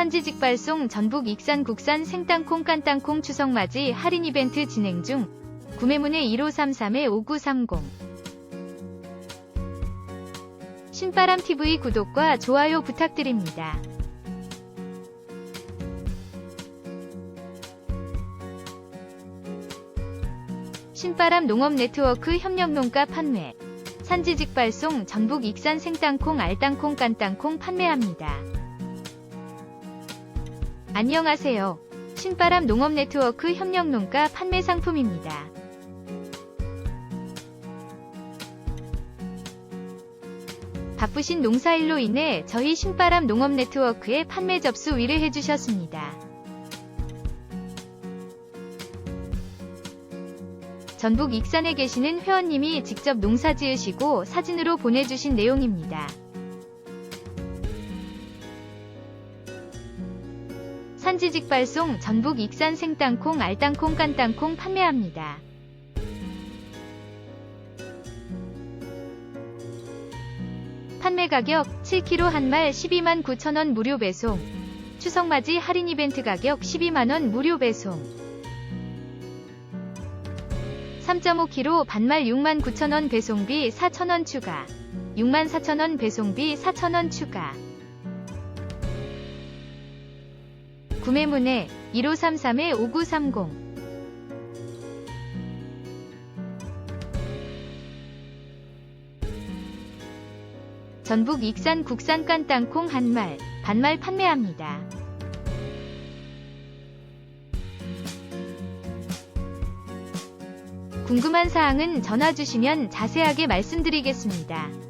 산지 직 발송 전북 익산 국산 생땅콩 깐땅콩 추석 맞이 할인 이벤트 진행 중. 구매문의 1533-5930. 신바람TV 구독과 좋아요 부탁드립니다. 신바람 농업 네트워크 협력 농가 판매. 산지직 발송 전북 익산 생땅콩 알땅콩 깐땅콩 판매합니다. 안녕하세요. 신바람 농업 네트워크 협력 농가 판매 상품입니다. 바쁘신 농사일로 인해 저희 신바람 농업 네트워크에 판매 접수 의뢰해 주셨습니다. 전북 익산에 계시는 회원님이 직접 농사 지으시고 사진으로 보내주신 내용입니다. 산지직 발송 전북 익산 생땅콩 알땅콩 깐땅콩 판매합니다. 판매 가격 7kg 한 말 12만 9천원 무료 배송. 추석맞이 할인 이벤트 가격 12만원 무료 배송. 3.5kg 반말 6만 9천원 배송비 4천원 추가. 6만 4천원 배송비 4천원 추가. 구매문의 1533-5930 전북 익산 국산 깐 땅콩 한말, 반말 판매합니다. 궁금한 사항은 전화 주시면 자세하게 말씀드리겠습니다.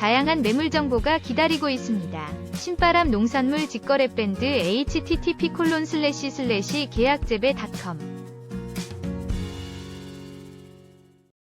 다양한 매물 정보가 기다리고 있습니다. 신바람 농산물 직거래 밴드 http 계약재배닷컴